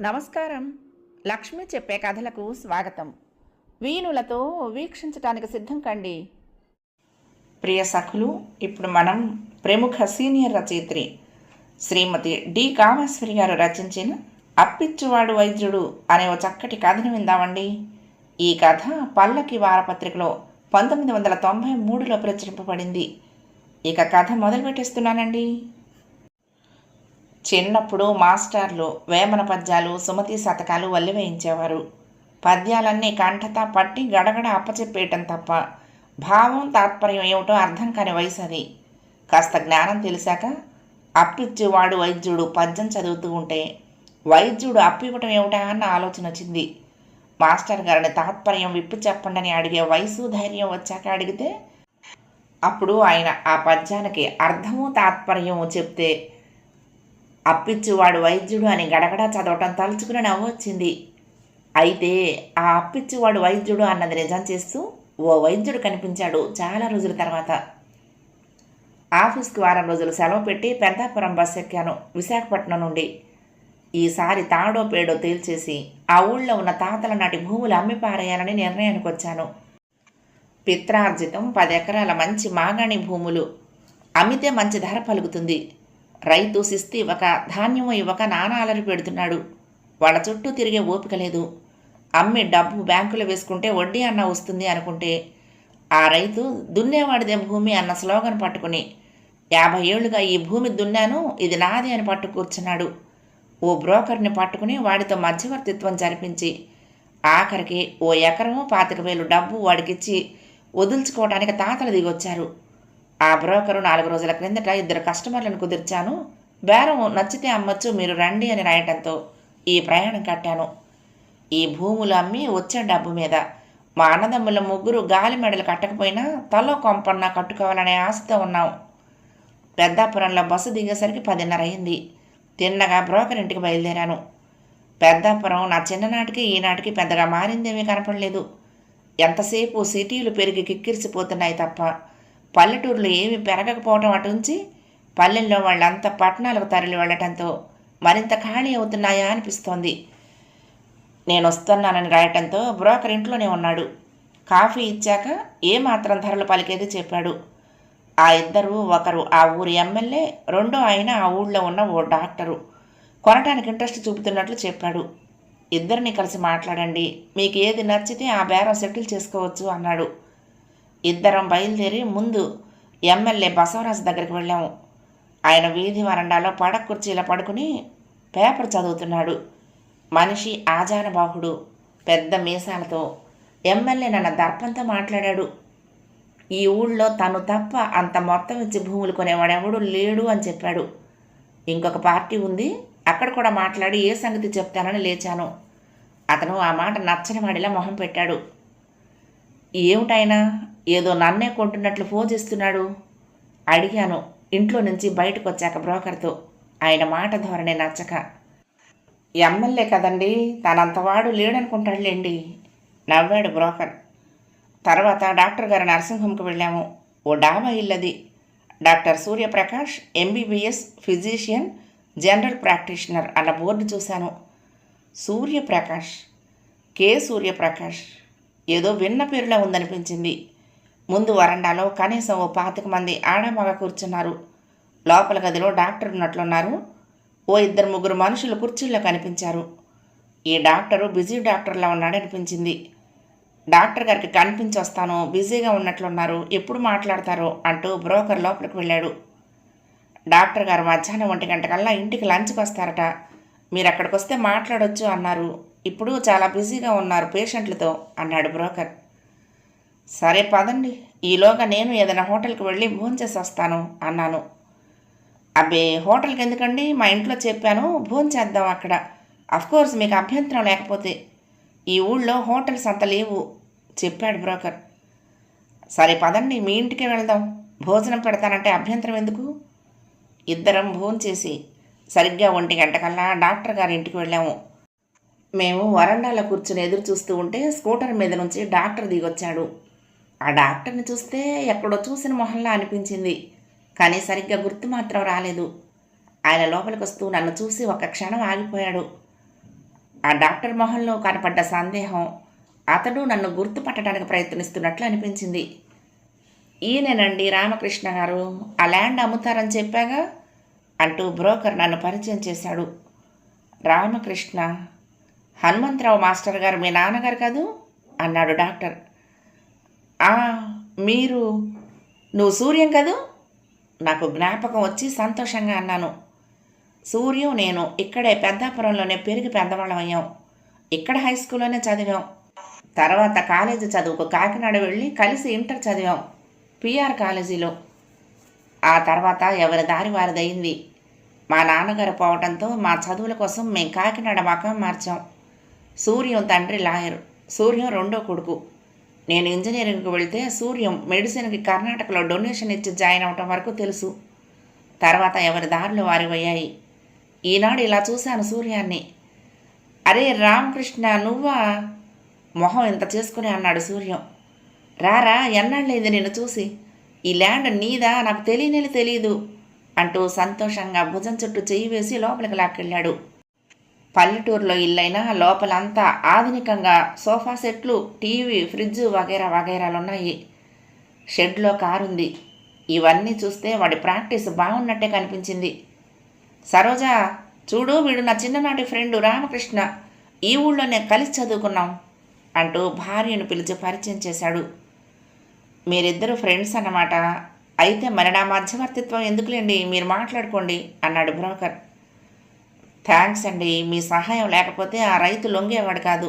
నమస్కారం. లక్ష్మి చెప్పే కథలకు స్వాగతం. వీణులతో వీక్షించటానికి సిద్ధం కండి. ప్రియ సఖులు ఇప్పుడు మనం ప్రముఖ సీనియర్ రచయిత్రి శ్రీమతి డి. కామేశ్వరి గారు రచించిన అప్పిచ్చువాడు వైద్యుడు అనే ఓ చక్కటి కథను విందామండి. ఈ కథ పల్లకి వారపత్రికలో పంతొమ్మిది వందల తొంభై మూడులో ప్రచురింపబడింది. ఇక కథ మొదలు పెట్టేస్తున్నానండి చిన్నప్పుడు మాస్టర్లు వేమన పద్యాలు సుమతి శతకాలు వల్లి వేయించేవారు. పద్యాలన్నీ కంఠతా పట్టి గడగడ అప్పచెప్పేయటం తప్ప భావం తాత్పర్యం ఏమిటో అర్థం కాని వయసు అది కాస్త జ్ఞానం తెలిసాక అప్పిచ్చేవాడు వైద్యుడు పద్యం చదువుతూ ఉంటే వైద్యుడు అప్పివ్వటం ఏమిటా అన్న ఆలోచన వచ్చింది. మాస్టర్ గారిని తాత్పర్యం విప్పి చెప్పండి అని అడిగే వయసు ధైర్యం వచ్చాక అడిగితే అప్పుడు ఆయన ఆ పద్యానికి అర్థము తాత్పర్యము చెప్తే అప్పిచ్చువాడు వైద్యుడు అని గడగడ చదవటం తలుచుకుని నవ్వొచ్చింది అయితే ఆ అప్పిచ్చువాడు వైద్యుడు అన్నది నిజం చేస్తూ ఓ వైద్యుడు కనిపించాడు చాలా రోజుల తర్వాత. ఆఫీస్కి వారం రోజులు సెలవు పెట్టి పెద్దాపురం బస్ ఎక్కాను విశాఖపట్నం నుండి. ఈసారి తాడో పేడో తేల్చేసి ఆ ఊళ్ళో ఉన్న తాతల నాటి భూములు అమ్మి పారేయాలని నిర్ణయానికి వచ్చాను. పిత్రార్జితం పది ఎకరాల మంచి మాగాణి భూములు. అమ్మితే మంచి ధర పలుకుతుంది. రైతు శిస్తు ఇవ్వక ధాన్యము ఇవ్వక నానాలరి పెడుతున్నాడు. వాళ్ళ చుట్టూ తిరిగే ఓపిక లేదు. అమ్మి డబ్బు బ్యాంకులో వేసుకుంటే వడ్డీ అన్న వస్తుంది అనుకుంటే ఆ రైతు దున్నేవాడిదే భూమి అన్న స్లోగన్ పట్టుకుని యాభై ఏళ్ళుగా ఈ భూమి దున్నాను ఇది నాది అని పట్టు కూర్చున్నాడు. ఓ బ్రోకర్ని పట్టుకుని వాడితో మధ్యవర్తిత్వం జరిపించి ఆఖరికి ఓ ఎకరము పాతిక వేలు డబ్బు వాడికిచ్చి వదుల్చుకోవడానికి తాతలు దిగొచ్చారు. ఆ బ్రోకరు నాలుగు రోజుల క్రిందట ఇద్దరు కస్టమర్లను కుదిర్చాను. బేరం నచ్చితే అమ్మచ్చు మీరు రండి అని రాయటంతో ఈ ప్రయాణం కట్టాను. ఈ భూములు అమ్మి వచ్చే డబ్బు మీద. మా అన్నదమ్ముల ముగ్గురు గాలి మెడలు కట్టకపోయినా తలో కొంపన్న కట్టుకోవాలనే ఆశతో ఉన్నాం. పెద్దాపురంలో బస్సు దిగేసరికి పదిన్నర అయింది. తిన్నగా బ్రోకర్ ఇంటికి బయలుదేరాను. పెద్దాపురం నా చిన్ననాటికి ఈనాటికి పెద్దగా మారిందేమీ కనపడలేదు. ఎంతసేపు సిటీలు పెరిగి కిక్కిరిసిపోతున్నాయి తప్ప పల్లెటూరులో ఏమీ పెరగకపోవటం అటుంచి పల్లెల్లో వాళ్ళంతా పట్టణాలకు తరలి వెళ్ళటంతో మరింత ఖాళీ అవుతున్నాయా అనిపిస్తోంది. నేను వస్తున్నానని రాయటంతో బ్రోకర్ ఇంట్లోనే ఉన్నాడు. కాఫీ ఇచ్చాక ఏమాత్రం ధరలు పలికేది చెప్పాడు. ఆ ఇద్దరు ఒకరు ఆ ఊరి ఎమ్మెల్యే రెండో ఆయన ఆ ఊళ్ళో ఉన్న ఓ డాక్టరు. కొనటానికి ఇంట్రెస్ట్ చూపుతున్నట్లు చెప్పాడు. ఇద్దరిని కలిసి మాట్లాడండి మీకు ఏది నచ్చితే ఆ బేరం సెటిల్ చేసుకోవచ్చు అన్నాడు. ఇద్దరం బయలుదేరి ముందు ఎమ్మెల్యే బసవరాజు దగ్గరికి వెళ్ళాము. ఆయన వీధి వరండాలో పడ కుర్చీలో పడుకుని పేపర్ చదువుతున్నాడు. మనిషి ఆజానబాహుడు పెద్ద మీసాలతో ఎమ్మెల్యే నన్న దర్పంతో మాట్లాడాడు. ఈ ఊళ్ళో తను తప్ప అంత మొత్తం ఇచ్చి భూములు కొనేవాడెవడు లేడు అని చెప్పాడు. ఇంకొక పార్టీ ఉంది అక్కడ కూడా మాట్లాడి ఏ సంగతి చెప్తానని లేచాను. అతను ఆ మాట నచ్చని వాడిలా మొహం పెట్టాడు. ఏమిటైనా ఏదో నన్నే కొంటున్నట్లు ఫోన్ చేస్తున్నాడు? అడిగాను. ఇంట్లో నుంచి బయటకు వచ్చాక బ్రోకర్తో. ఆయన మాట ధోరణి నచ్చక. ఎమ్మెల్యే కదండి తనంతవాడు లేడనుకుంటాడులేండి నవ్వాడు బ్రోకర్. తర్వాత డాక్టర్ గారి నర్సింగ్ వెళ్ళాము. ఓ డాబా ఇల్లది. Doctor Suryaprakash MBBS physician general practitioner అన్న బోర్డు చూశాను. సూర్యప్రకాష్? కే సూర్యప్రకాష్? ఏదో విన్న పేరులా ఉందనిపించింది. ముందు వరండాలో కనీసం ఓ పాతిక మంది ఆడమగ కూర్చున్నారు. లోపల గదిలో డాక్టర్ ఉన్నట్లున్నారు. ఓ ఇద్దరు ముగ్గురు మనుషులు కుర్చీల్లో కనిపించారు. ఈ డాక్టరు బిజీ డాక్టర్లా ఉన్నాడనిపించింది డాక్టర్ గారికి కనిపించి వస్తాను బిజీగా ఉన్నట్లున్నారు ఎప్పుడు మాట్లాడతారో అంటూ బ్రోకర్ లోపలికి వెళ్ళాడు. డాక్టర్ గారు మధ్యాహ్నం ఒంటి గంటకల్లా ఇంటికి లంచ్కి వస్తారట. మీరు అక్కడికి వస్తే మాట్లాడొచ్చు అన్నారు. ఇప్పుడు చాలా బిజీగా ఉన్నారు పేషెంట్లతో అన్నాడు బ్రోకర్. సరే పదండి. ఈలోగా నేను ఏదైనా హోటల్కి వెళ్ళి భోంచేసి వస్తాను అన్నాను. అబ్బే హోటల్కి ఎందుకండి? మా ఇంట్లో చెప్పాను భోంచేద్దాం అక్కడ. కోర్స్ మీకు అభ్యంతరం లేకపోతే. ఈ ఊళ్ళో హోటల్స్ అంత లేవు చెప్పాడు బ్రోకర్. సరే పదండి మీ ఇంటికే వెళ్దాం. భోజనం పెడతానంటే అభ్యంతరం ఎందుకు? ఇద్దరం భోంచేసి సరిగ్గా ఒంటి గంటకల్లా డాక్టర్ గారి ఇంటికి వెళ్ళాము. మేము వరండాలో కూర్చుని ఎదురు చూస్తూ ఉంటే స్కూటర్ మీద నుంచి డాక్టర్ దిగొచ్చాడు. ఆ డాక్టర్ని చూస్తే ఎక్కడో చూసిన మొహంలా అనిపించింది. కానీ సరిగ్గా గుర్తు మాత్రం రాలేదు. ఆయన లోపలికి వస్తూ నన్ను చూసి ఒక క్షణం ఆగిపోయాడు. ఆ డాక్టర్ మొహంలో కనపడ్డ సందేహం అతడు నన్ను గుర్తుపట్టడానికి ప్రయత్నిస్తున్నట్లు అనిపించింది. ఈయనేనండి రామకృష్ణ గారు ఆ ల్యాండ్ అమ్ముతారని చెప్పాగా అంటూ బ్రోకర్ నన్ను పరిచయం చేశాడు. రామకృష్ణ హనుమంతరావు మాస్టర్ గారు మీ నాన్నగారు కాదు? అన్నాడు డాక్టర్. మీరు నువ్వు సూర్యం కదూ? నాకు జ్ఞాపకం వచ్చి సంతోషంగా అన్నాను. సూర్యం నేను ఇక్కడే పెద్దాపురంలోనే పెరిగి పెద్దవాళ్ళం అయ్యాం. ఇక్కడ హై స్కూల్లోనే చదివాం. తర్వాత కాలేజీ చదువుకు కాకినాడ వెళ్ళి కలిసి ఇంటర్ చదివాం పిఆర్ కాలేజీలో. ఆ తర్వాత ఎవరి దారి వారిదయింది. మా నాన్నగారు పోవడంతో మా చదువుల కోసం మేము కాకినాడ మకం మార్చాం. సూర్యం తండ్రి లాయర్. సూర్యం రెండో కొడుకు. నేను ఇంజనీరింగ్కి వెళ్తే సూర్యం మెడిసిన్కి కర్ణాటకలో డొనేషన్ ఇచ్చి జాయిన్ అవటం వరకు తెలుసు. తర్వాత ఎవరి దారులు వారివయ్యాయి ఈనాడు ఇలా చూశాను సూర్యాన్ని. అరే రామకృష్ణ నువ్వా? మొహం ఇంత చేసుకుని అన్నాడు సూర్యం. రారా ఎన్నాళ్ళేది నిన్ను చూసి? ఈ ల్యాండ్ నీదా? నాకు తెలియనేది తెలియదు అంటూ సంతోషంగా భుజం చుట్టూ చెయ్యి వేసి లోపలికి లాక్కెళ్ళాడు. పల్లెటూరులో ఇల్లైనా లోపలంతా ఆధునికంగా సోఫా సెట్లు టీవీ ఫ్రిడ్జ్ వగైరా వగైరాలు ఉన్నాయి షెడ్లో కారుంది. ఇవన్నీ చూస్తే వాడి ప్రాక్టీస్ బాగున్నట్టే కనిపించింది. సరోజా చూడు వీడు నా చిన్ననాటి ఫ్రెండు రామకృష్ణ. ఈ ఊళ్ళోనే కలిసి చదువుకున్నాం అంటూ భార్యను పిలిచి పరిచయం చేశాడు. మీరిద్దరు ఫ్రెండ్స్ అన్నమాట. అయితే మరి నా మధ్యవర్తిత్వం ఎందుకులేండి? మీరు మాట్లాడుకోండి అన్నాడు బ్రోకర్. థ్యాంక్స్ అండి. మీ సహాయం లేకపోతే ఆ రైతు లొంగేవాడు కాదు.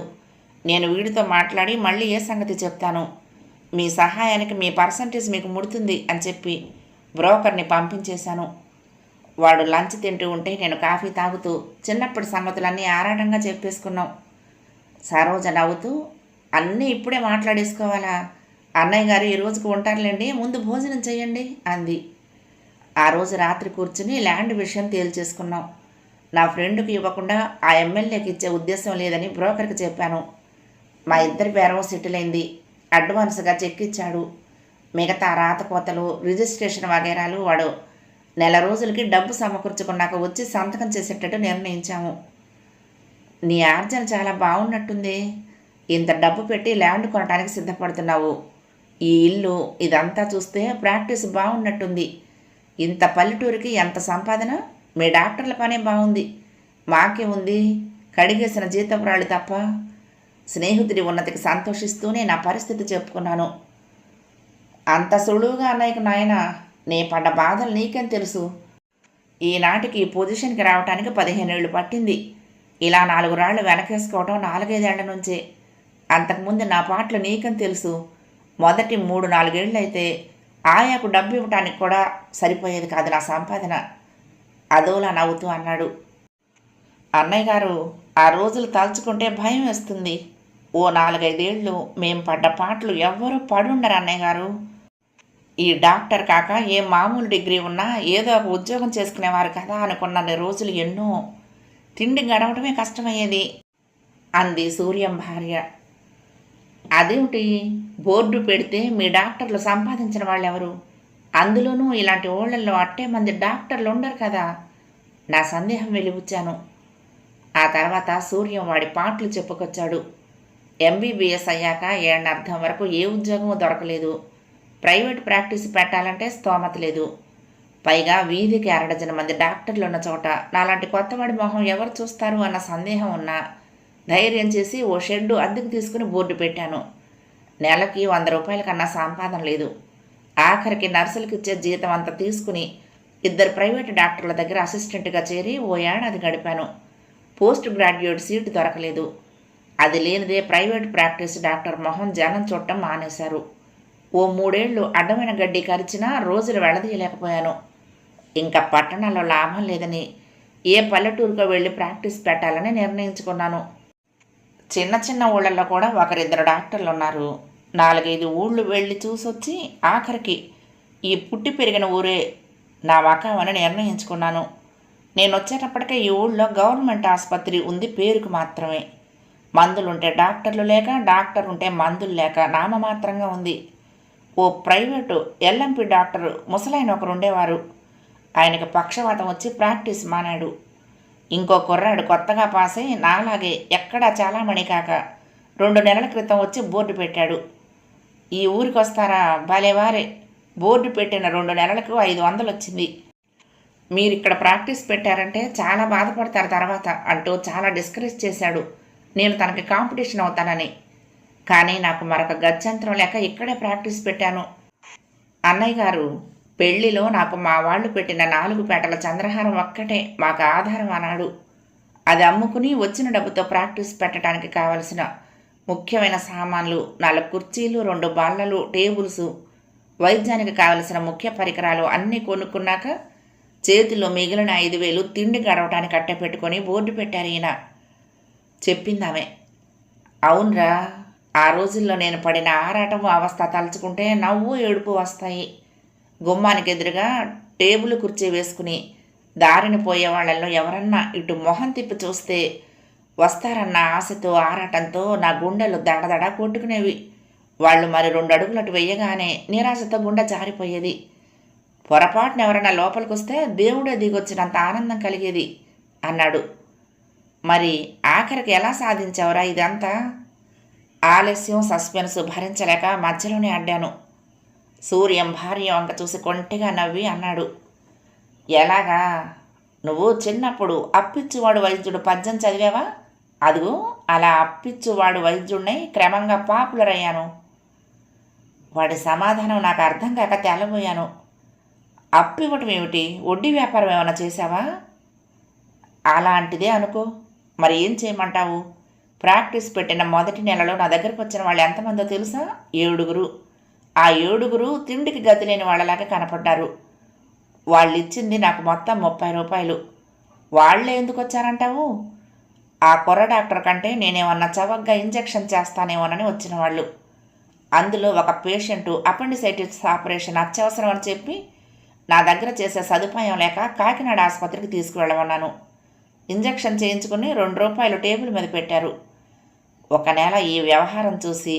నేను వీడితో మాట్లాడి మళ్ళీ ఏ సంగతి చెప్తాను? మీ సహాయానికి మీ పర్సంటేజ్ మీకు ముడుతుంది అని చెప్పి బ్రోకర్ని పంపించేశాను. వాడు లంచ్ తింటూ ఉంటే నేను కాఫీ తాగుతూ చిన్నప్పటి సంగతులన్నీ ఆరాటంగా చెప్పేసుకున్నాం. సరోజ నవ్వుతూ అన్నీ ఇప్పుడే మాట్లాడేసుకోవాలా? అన్నయ్య గారు ఈ రోజుకు ఉంటారులేండి ముందు భోజనం చేయండి అంది. ఆ రోజు రాత్రి కూర్చుని ల్యాండ్ విషయం తేల్చేసుకున్నాం. నా ఫ్రెండ్కి ఇవ్వకుండా ఆ ఎమ్మెల్యేకి ఇచ్చే ఉద్దేశం లేదని బ్రోకర్కి చెప్పాను. మా ఇద్దరి బేరం సెటిల్ అయింది. అడ్వాన్స్గా చెక్ ఇచ్చాడు. మిగతా రాతకోతలు రిజిస్ట్రేషన్ వగేరాలు వాడు నెల రోజులకి డబ్బు సమకూర్చుకున్నాక వచ్చి సంతకం చేసేటట్టు నిర్ణయించాము. నీ ఆర్జన చాలా బాగున్నట్టుంది ఇంత డబ్బు పెట్టి ల్యాండ్ కొనడానికి సిద్ధపడుతున్నావు. ఈ ఇల్లు ఇదంతా చూస్తే ప్రాక్టీస్ బాగున్నట్టుంది ఇంత పల్లెటూరికి ఎంత సంపాదన? మీ డాక్టర్ల పనే బాగుంది మాకే ఉంది. కడిగేసిన జీతపురాళ్ళు తప్ప స్నేహితుడి ఉన్నతికి సంతోషిస్తూనే నా పరిస్థితి చెప్పుకున్నాను. అంత సులువుగా అన్నయ్యకు నాయన నే పడ్డ బాధలు నీకేం తెలుసు? ఈనాటికి ఈ పొజిషన్కి రావటానికి పదిహేనేళ్ళు పట్టింది. ఇలా నాలుగు రాళ్ళు వెనకేసుకోవటం నాలుగైదేళ్ళ నుంచే. అంతకుముందు నా పాటలు నీకేం తెలుసు? మొదటి మూడు నాలుగేళ్ళు అయితే ఆయాకు డబ్బు ఇవ్వటానికి కూడా సరిపోయేది కాదు నా సంపాదన. అదోలా నవ్వుతూ అన్నాడు. అన్నయ్య గారు ఆ రోజులు తలుచుకుంటే భయం వేస్తుంది. ఓ నాలుగైదేళ్ళు మేం పడ్డ పాటలు ఎవ్వరూ పడుండరు అన్నయ్య గారు. ఈ డాక్టర్ కాక ఏ మామూలు డిగ్రీ ఉన్నా ఏదో ఒక ఉద్యోగం చేసుకునేవారు కదా అనుకున్న రోజులు ఎన్నో. తిండి గడవడమే కష్టమయ్యేది. అంది సూర్యం భార్య. అదేమిటి? బోర్డు పెడితే మీ డాక్టర్లు సంపాదించిన వాళ్ళెవరు? అందులోనూ ఇలాంటి ఊళ్ళల్లో అట్టే మంది డాక్టర్లు ఉండరు కదా. నా సందేహం వెలిబుచ్చాను ఆ తర్వాత సూర్యం వాడి పాటలు చెప్పుకొచ్చాడు. ఎంబీబీఎస్ అయ్యాక ఏడనర్థం వరకు ఏ ఉద్యోగమూ దొరకలేదు. ప్రైవేట్ ప్రాక్టీస్ పెట్టాలంటే స్తోమత లేదు. పైగా వీధికి అరడజన మంది డాక్టర్లు ఉన్న చోట నాలాంటి కొత్తవాడి మొహం ఎవరు చూస్తారు అన్న సందేహం ఉన్నా ధైర్యం చేసి ఓ షెడ్డు అద్దెకు తీసుకుని బోర్డు పెట్టాను. నెలకి వంద రూపాయల కన్నా సంపాదన లేదు. ఆఖరికి నర్సులకు ఇచ్చే జీతం అంతా తీసుకుని ఇద్దరు ప్రైవేట్ డాక్టర్ల దగ్గర అసిస్టెంట్గా చేరి ఓ ఏడాది గడిపాను. పోస్ట్ గ్రాడ్యుయేట్ సీటు దొరకలేదు. అది లేనిదే ప్రైవేట్ ప్రాక్టీస్ డాక్టర్ మొహం జనం చూడటం మానేశారు. ఓ మూడేళ్ళు అడ్డమైన గడ్డి కరిచినా రోజులు వెళ్ళదీయలేకపోయాను ఇంకా పట్టణాల్లో లాభం లేదని ఏ పల్లెటూరుకో వెళ్ళి ప్రాక్టీస్ పెట్టాలని నిర్ణయించుకున్నాను. చిన్న చిన్న ఊళ్ళల్లో కూడా ఒకరిద్దరు డాక్టర్లు ఉన్నారు. నాలుగైదు ఊళ్ళు వెళ్ళి చూసొచ్చి ఆఖరికి ఈ పుట్టి పెరిగిన ఊరే నా మకామని నిర్ణయించుకున్నాను. నేను వచ్చేటప్పటికే ఈ ఊళ్ళో గవర్నమెంట్ ఆసుపత్రి ఉంది పేరుకు మాత్రమే. మందులుంటే డాక్టర్లు లేక డాక్టర్ ఉంటే మందులు లేక నామమాత్రంగా ఉంది. ఓ ప్రైవేటు ఎల్ఎంపి డాక్టర్ ముసలైన ఒకరు ఉండేవారు ఆయనకు పక్షవాతం వచ్చి ప్రాక్టీస్ మానాడు. ఇంకో కుర్రాడు కొత్తగా పాస్ అయి నాలాగే ఎక్కడా చాలామణి కాక రెండు నెలల క్రితం వచ్చి బోర్డు పెట్టాడు. ఈ ఊరికి వస్తారా? భలేవారే బోర్డు పెట్టిన రెండు నెలలకు ఐదు వందలు వచ్చింది. మీరు ఇక్కడ ప్రాక్టీస్ పెట్టారంటే చాలా బాధపడతారు తర్వాత అంటూ చాలా డిస్కరేజ్ చేశాడు. నేను తనకి కాంపిటీషన్ అవుతానని. కానీ నాకు మరొక గత్యంతరం లేక ఇక్కడే ప్రాక్టీస్ పెట్టాను. అన్నయ్య గారు పెళ్ళిలో నాకు మా వాళ్ళు పెట్టిన నాలుగు పేటల చంద్రహారం ఒక్కటే మాకు ఆధారం అన్నాడు. అది అమ్ముకుని వచ్చిన డబ్బుతో ప్రాక్టీస్ పెట్టడానికి కావలసిన ముఖ్యమైన సామాన్లు నాలుగు కుర్చీలు రెండు బల్లలు టేబుల్స్ వైద్యానికి కావలసిన ముఖ్య పరికరాలు అన్నీ కొనుక్కున్నాక చేతిలో మిగిలిన ఐదు వేలు తిండి గడవటానికి అట్టపెట్టుకొని బోర్డు పెట్టారు ఈయన. చెప్పిందామె. అవునరా ఆ రోజుల్లో నేను పడిన ఆరాటం అవస్థ తలుచుకుంటే నవ్వు ఏడుపు వస్తాయి. గుమ్మానికి ఎదురుగా టేబుల్ కుర్చీ వేసుకుని దారిని పోయే వాళ్ళల్లో ఎవరన్నా ఇటు మొహం తిప్పి చూస్తే వస్తారన్న ఆశతో ఆరాటంతో నా గుండెలు దడదడ కొట్టుకునేవి. వాళ్ళు మరి రెండు అడుగులటు వెయ్యగానే నిరాశతో గుండె జారిపోయేది. పొరపాటున ఎవరైనా లోపలికి వస్తే దేవుడే దిగొచ్చినంత ఆనందం కలిగేది అన్నాడు. మరి ఆఖరికి ఎలా సాధించావురా ఇదంతా? ఆలస్యం సస్పెన్స్ భరించలేక మధ్యలోనే అడ్డాను. సూర్యం భార్య వంక చూసి కొంటిగా నవ్వి అన్నాడు. ఎలాగా? నువ్వు చిన్నప్పుడు అప్పిచ్చివాడు వైద్యుడు పద్యం చదివావా? అదిగో అలా అప్పిచ్చువాడు వైద్యుడినై క్రమంగా పాపులర్ అయ్యాను వాడి సమాధానం నాకు అర్థం కాక తెల్లబోయాను. అప్పు ఇవ్వటం ఏమిటి వడ్డీ వ్యాపారం ఏమైనా చేశావా? అలాంటిదే అనుకో. మరి ఏం చేయమంటావు? ప్రాక్టీస్ పెట్టిన మొదటి నెలలో నా దగ్గరకు వచ్చిన వాళ్ళు ఎంతమందో తెలుసా? ఏడుగురు. ఆ ఏడుగురు తిండికి గతి లేని వాళ్ళలాగా కనపడ్డారు. వాళ్ళు ఇచ్చింది నాకు మొత్తం ముప్పై రూపాయలు. వాళ్ళే ఎందుకు వచ్చారంటావు? ఆ కుర్ర డాక్టర్ కంటే నేనేమన్నా చవగ్గా ఇంజెక్షన్ చేస్తానేమోనని వచ్చిన వాళ్ళు అందులో ఒక పేషెంట్ అపెండిసైటిస్ ఆపరేషన్ అత్యవసరం అని చెప్పి నా దగ్గర చేసే సదుపాయం లేక కాకినాడ ఆసుపత్రికి తీసుకువెళ్ళమన్నాను. ఇంజెక్షన్ చేయించుకుని రెండు రూపాయలు టేబుల్ మీద పెట్టారు. ఒక నెల ఈ వ్యవహారం చూసి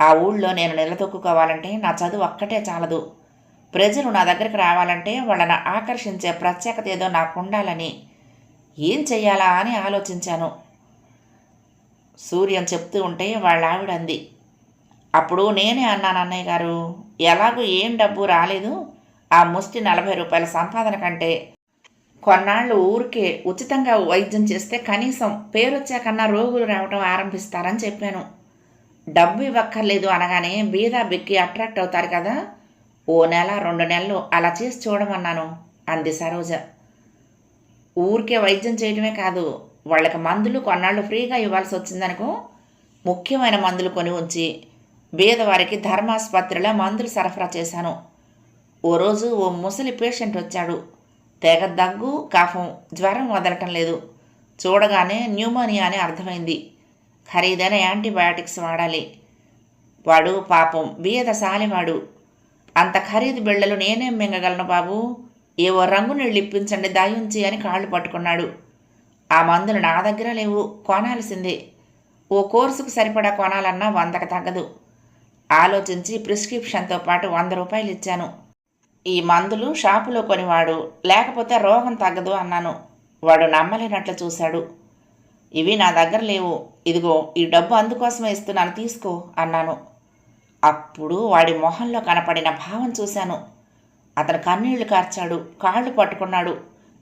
ఆ ఊళ్ళో నేను నిలదొక్కుకోవాలంటే నా చదువు ఒక్కటే చాలదు. ప్రజలు నా దగ్గరికి రావాలంటే వాళ్ళని ఆకర్షించే ప్రత్యేకత ఏదో నాకు ఉండాలని ఏం చెయ్యాలా అని ఆలోచించాను. సూర్యం చెప్తూ ఉంటే వాళ్ళ ఆవిడ అంది అప్పుడు నేనే అన్నాను అన్నయ్య గారు ఎలాగూ ఏం డబ్బు రాలేదు ఆ ముష్టి నలభై రూపాయల సంపాదన కంటే. కొన్నాళ్ళు ఊరికే ఉచితంగా వైద్యం చేస్తే కనీసం పేరొచ్చాకన్నా రోగులు రావటం ఆరంభిస్తారని చెప్పాను. డబ్బు ఇవ్వక్కర్లేదు అనగానే బీదా బిక్కి అట్రాక్ట్ అవుతారు కదా ఓ నెల రెండు నెలలు అలా చేసి చూడమన్నాను అంది సరోజ. ఊరికే వైద్యం చేయడమే కాదు వాళ్ళకి మందులు కొన్నాళ్ళు ఫ్రీగా ఇవ్వాల్సి వచ్చిందనుకో ముఖ్యమైన మందులు కొని ఉంచి బీదవారికి ధర్మాసుపత్రిలో మందులు సరఫరా చేశాను. ఓ రోజు ఓ ముసలి పేషెంట్ వచ్చాడు. తెగ దగ్గు కాఫం జ్వరం వదలటం లేదు. చూడగానే న్యూమోనియా అని అర్థమైంది. ఖరీదైన యాంటీబయాటిక్స్ వాడాలి. వాడు పాపం బీద సాలివాడు అంత ఖరీదు బిళ్ళలు నేనేం మింగగలను బాబు? ఏవో రంగు నీళ్ళు ఇప్పించండి దాయుంచి అని కాళ్ళు పట్టుకున్నాడు. ఆ మందులు నా దగ్గర లేవు కొనాల్సిందే. ఓ కోర్సుకు సరిపడా కొనాలన్నా వందకు తగ్గదు. ఆలోచించి ప్రిస్క్రిప్షన్తో పాటు వంద రూపాయలు ఇచ్చాను. ఈ మందులు షాపులో కొనివాడు లేకపోతే రోగం తగ్గదు అన్నాను. వాడు నమ్మలేనట్లు చూశాడు. ఇవి నా దగ్గర లేవు. ఇదిగో ఈ డబ్బు అందుకోసమే ఇస్తున్నాను తీసుకో అన్నాను. అప్పుడు వాడి మొహంలో కనపడిన భావం చూశాను. అతను కన్నీళ్ళు కార్చాడు కాళ్ళు పట్టుకున్నాడు.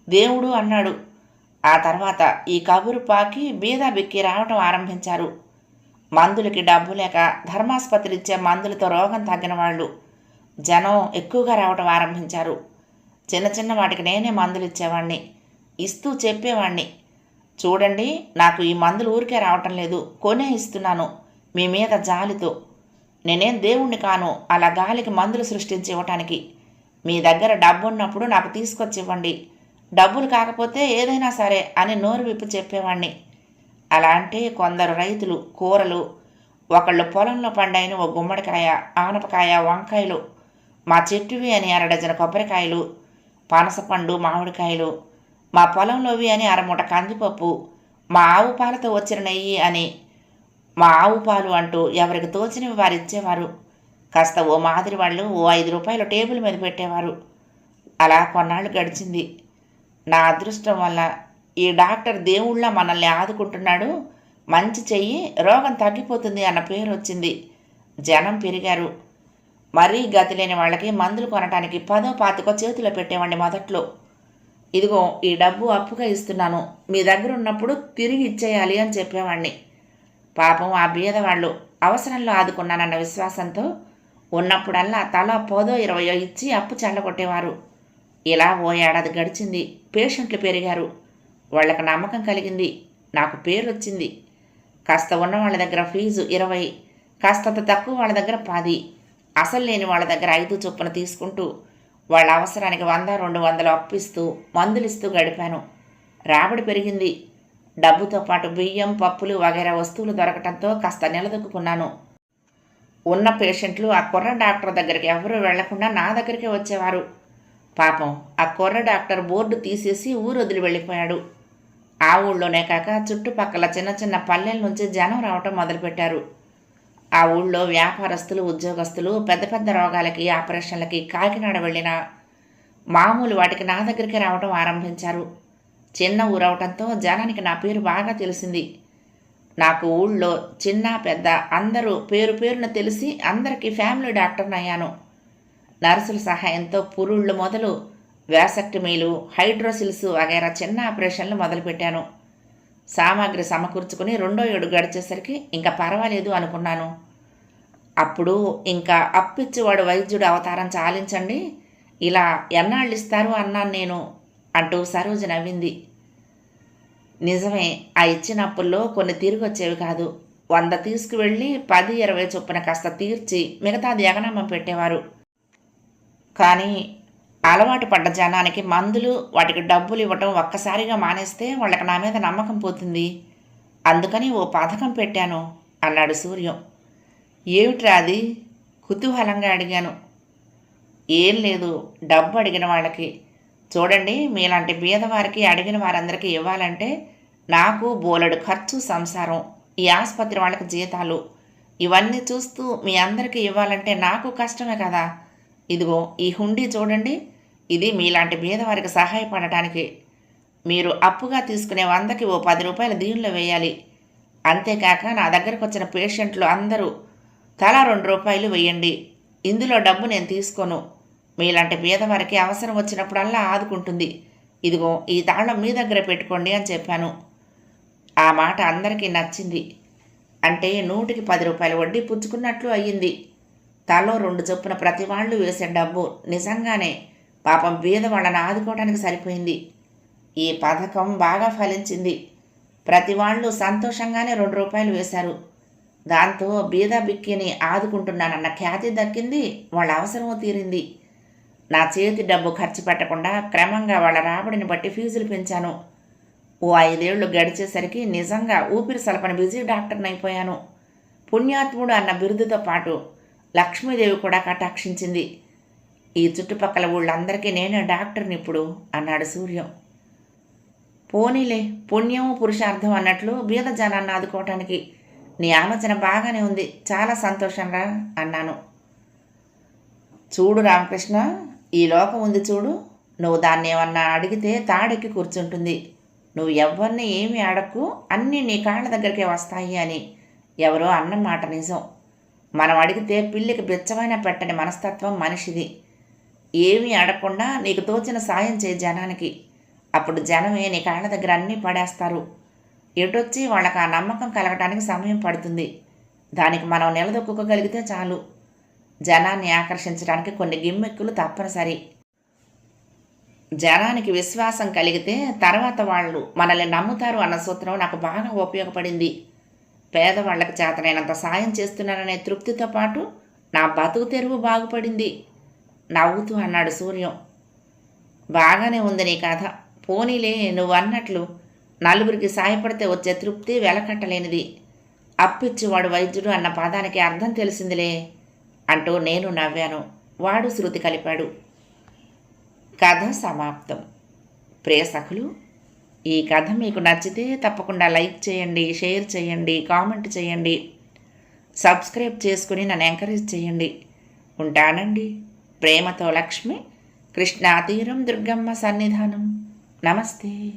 దేవుడు అన్నాడు. ఆ తర్వాత ఈ కబురు పాకి బీదా బిక్కి రావటం ఆరంభించారు. మందులకి డబ్బు లేక ధర్మాసుపత్రి ఇచ్చే మందులతో రోగం తగ్గిన వాళ్ళు జనం ఎక్కువగా రావటం ఆరంభించారు. చిన్న చిన్న వాటికి నేనే మందులు ఇచ్చేవాడిని ఇస్తూ చెప్పేవాణ్ణి. చూడండి నాకు ఈ మందులు ఊరికే రావటం లేదు. కొనే ఇస్తున్నాను మీ మీద జాలితో. నేనేం దేవుణ్ణి కాను అలా గాలికి మందులు సృష్టించి ఇవ్వటానికి. మీ దగ్గర డబ్బు ఉన్నప్పుడు నాకు తీసుకొచ్చి ఇవ్వండి డబ్బులు కాకపోతే ఏదైనా సరే అని నోరు విప్పి చెప్పేవాణ్ణి. అలా అంటే కొందరు రైతులు కూరలు ఒకళ్ళు పొలంలో పండైన ఓ గుమ్మడికాయ ఆనపకాయ వంకాయలు మా చెట్టువి అని అర డజన కొబ్బరికాయలు పనసపండు మామిడికాయలు మా పొలంలోవి అని అరమూట కందిపప్పు మా ఆవు పాలతో వచ్చిన నెయ్యి అని మా ఆవు పాలు అంటూ ఎవరికి తోచినవి వారు ఇచ్చేవారు. కాస్త ఓ మాదిరి వాళ్ళు ఓ ఐదు రూపాయలు టేబుల్ మీద పెట్టేవారు. అలా కొన్నాళ్ళు గడిచింది. నా అదృష్టం వల్ల ఈ డాక్టర్ దేవుళ్ళ మనల్ని ఆదుకుంటున్నాడు. మంచి చెయ్యి రోగం తగ్గిపోతుంది అన్న పేరు వచ్చింది. జనం పెరిగారు. మరీ గతి లేని వాళ్ళకి మందులు కొనటానికి పదో పాతికో చేతిలో పెట్టేవాడిని మొదట్లో. ఇదిగో ఈ డబ్బు అప్పుగా ఇస్తున్నాను. మీ దగ్గర ఉన్నప్పుడు తిరిగి ఇచ్చేయాలి అని చెప్పేవాడిని పాపం ఆ బీదవాళ్ళు అవసరంలో ఆదుకున్నానన్న విశ్వాసంతో ఉన్నప్పుడల్లా తల పోదో ఇరవయో ఇచ్చి అప్పు చల్లగొట్టేవారు ఇలా ఓ ఏడాది గడిచింది. పేషెంట్లు పెరిగారు. వాళ్ళకి నమ్మకం కలిగింది. నాకు పేరు వచ్చింది కాస్త ఉన్న వాళ్ళ దగ్గర ఫీజు ఇరవై. కాస్తంత తక్కువ వాళ్ళ దగ్గర పది. అసలు లేని వాళ్ళ దగ్గర ఐదు చొప్పున తీసుకుంటూ వాళ్ళ అవసరానికి వంద రెండు వందలు అప్పిస్తూ మందులిస్తూ గడిపాను. రాబడి పెరిగింది. డబ్బుతో పాటు బియ్యం పప్పులు వగైరా వస్తువులు దొరకటంతో కాస్త నిలదొక్కున్నాను. ఉన్న పేషెంట్లు ఆ కుర్ర డాక్టర్ దగ్గరికి ఎవరూ వెళ్ళకుండా నా దగ్గరికి వచ్చేవారు. పాపం ఆ కుర్ర డాక్టర్ బోర్డు తీసేసి ఊరు వదిలి వెళ్ళిపోయాడు. ఆ ఊళ్ళోనే కాక చుట్టుపక్కల చిన్న చిన్న పల్లెల నుంచి జనం రావటం మొదలుపెట్టారు. ఆ ఊళ్ళో వ్యాపారస్తులు ఉద్యోగస్తులు పెద్ద పెద్ద రోగాలకి ఆపరేషన్లకి కాకినాడ వెళ్ళిన మామూలు వాటికి నా దగ్గరికి రావడం ఆరంభించారు. చిన్న ఊరవటంతో జనానికి నా పేరు బాగా తెలిసింది. నాకు ఊళ్ళో చిన్న పెద్ద అందరూ పేరు పేరున తెలిసి అందరికీ ఫ్యామిలీ డాక్టర్ని అయ్యాను. నర్సుల సహాయంతో పురుళ్ళు మొదలు వ్యాసక్టమీలు హైడ్రోసిల్స్ వగైరా చిన్న ఆపరేషన్లు మొదలుపెట్టాను. సామాగ్రి సమకూర్చుకుని రెండో ఏడు గడిచేసరికి ఇంకా పర్వాలేదు అనుకున్నాను. అప్పుడు ఇంకా అప్పిచ్చేవాడు వైద్యుడు అవతారం చాలించండి ఇలా ఎన్నాళ్ళు ఇస్తారు అన్నాను నేను అంటూ సరోజ నవ్వింది. నిజమే ఆ ఇచ్చిన అప్పుల్లో కొన్ని తిరిగి వచ్చేవి కాదు. వంద తీసుకువెళ్ళి పది ఇరవై చొప్పున కాస్త తీర్చి మిగతాది ఎగనామం పెట్టేవారు. కానీ అలవాటు పడ్డ జనానికి మందులు వాటికి డబ్బులు ఇవ్వటం ఒక్కసారిగా మానేస్తే వాళ్ళకి నా మీద నమ్మకం పోతుంది. అందుకని ఓ పథకం పెట్టాను అన్నాడు సూర్యం. ఏమిట్రా అది? కుతూహలంగా అడిగాను. ఏం లేదు డబ్బు అడిగిన వాళ్ళకి. చూడండి మీలాంటి బీదవారికి అడిగిన వారందరికీ ఇవ్వాలంటే నాకు బోలెడు ఖర్చు సంసారం ఈ ఆసుపత్రి వాళ్ళకి జీతాలు. ఇవన్నీ చూస్తూ మీ అందరికీ ఇవ్వాలంటే నాకు కష్టమే కదా. ఇదిగో ఈ హుండీ చూడండి ఇది మీలాంటి బీదవారికి సహాయపడటానికి. మీరు అప్పుగా తీసుకునే వందకి ఓ పది రూపాయలు దీనిలో వేయాలి. అంతేకాక నా దగ్గరకు వచ్చిన పేషెంట్లు అందరూ తలా రెండు రూపాయలు వేయండి. ఇందులో డబ్బు నేను తీసుకోను. మీలాంటి పేదవారికి అవసరం వచ్చినప్పుడల్లా ఆదుకుంటుంది. ఇదిగో ఈ తాళం మీ దగ్గర పెట్టుకోండి అని చెప్పాను. ఆ మాట అందరికీ నచ్చింది. అంటే నూటికి పది రూపాయల వడ్డీ పుచ్చుకున్నట్లు అయ్యింది. తలో రెండు చొప్పున ప్రతి వాళ్ళు వేసే డబ్బు నిజంగానే పాపం బీద వాళ్ళని ఆదుకోవడానికి సరిపోయింది. ఈ పథకం బాగా ఫలించింది. ప్రతి వాళ్ళు సంతోషంగానే రెండు రూపాయలు వేశారు. దాంతో బీద బిక్కిని ఆదుకుంటున్నానన్న ఖ్యాతి దక్కింది వాళ్ళ అవసరము తీరింది. నా చేతి డబ్బు ఖర్చు పెట్టకుండా క్రమంగా వాళ్ళ రాబడిని బట్టి ఫీజులు పెంచాను. ఓ ఐదేళ్ళు గడిచేసరికి నిజంగా ఊపిరి సలపని బిజీ డాక్టర్ని అయిపోయాను పుణ్యాత్ముడు అన్న బిరుదుతో పాటు లక్ష్మీదేవి కూడా కటాక్షించింది. ఈ చుట్టుపక్కల ఊళ్ళందరికీ నేనే డాక్టర్ని ఇప్పుడు అన్నాడు సూర్యం. పోనీలే పుణ్యము పురుషార్థం అన్నట్లు బీద జనాన్ని ఆదుకోవటానికి నీ ఆలోచన బాగానే ఉంది. చాలా సంతోషంగా అన్నాను. చూడు రామకృష్ణ ఈ లోకం ఉంది చూడు. నువ్వు దాన్ని ఏమన్నా అడిగితే తాడెక్కి కూర్చుంటుంది. నువ్వు ఎవరిని ఏమి అడక్కు అన్నీ నీ కాళ్ళ దగ్గరికే వస్తాయి అని. ఎవరో అన్న మాట నిజం. మనం అడిగితే పిల్లికి బిచ్చమైన పెట్టని మనస్తత్వం మనిషిది. ఏమీ అడగకుండా నీకు తోచిన సాయం చేయి జనానికి. అప్పుడు జనమే నీ కాళ్ళ దగ్గర అన్నీ పడేస్తారు. ఎటొచ్చి వాళ్ళకి ఆ నమ్మకం కలగటానికి సమయం పడుతుంది. దానికి మనం నిలదొక్కుకోగలిగితే చాలు. జనాన్ని ఆకర్షించడానికి కొన్ని గిమ్మెక్కులు తప్పనిసరి. జనానికి విశ్వాసం కలిగితే తర్వాత వాళ్ళు మనల్ని నమ్ముతారు అన్న సూత్రం నాకు బాగా ఉపయోగపడింది. పేదవాళ్ళకి చేతనైనంత సాయం చేస్తున్నాననే తృప్తితో పాటు నా బతుకు తెరువు బాగుపడింది. నవ్వుతూ అన్నాడు సూర్యం. బాగానే ఉంది నీ కథ. పోనీలే నువ్వు అన్నట్లు నలుగురికి సాయపడితే వచ్చే తృప్తి వెలకట్టలేనిది. అప్పిచ్చివాడు వైద్యుడు అన్న పదానికి అర్థం తెలిసిందిలే. అంటూ నేను నవ్వాను. వాడు శృతి కలిపాడు. కథ సమాప్తం. ప్రియసఖులు ఈ కథ మీకు నచ్చితే తప్పకుండా లైక్ చేయండి షేర్ చేయండి కామెంట్ చేయండి. సబ్స్క్రైబ్ చేసుకుని నన్ను ఎంకరేజ్ చేయండి. ఉంటానండి. ప్రేమతో లక్ష్మి కృష్ణాతీరం దుర్గమ్మ సన్నిధానం. నమస్తే.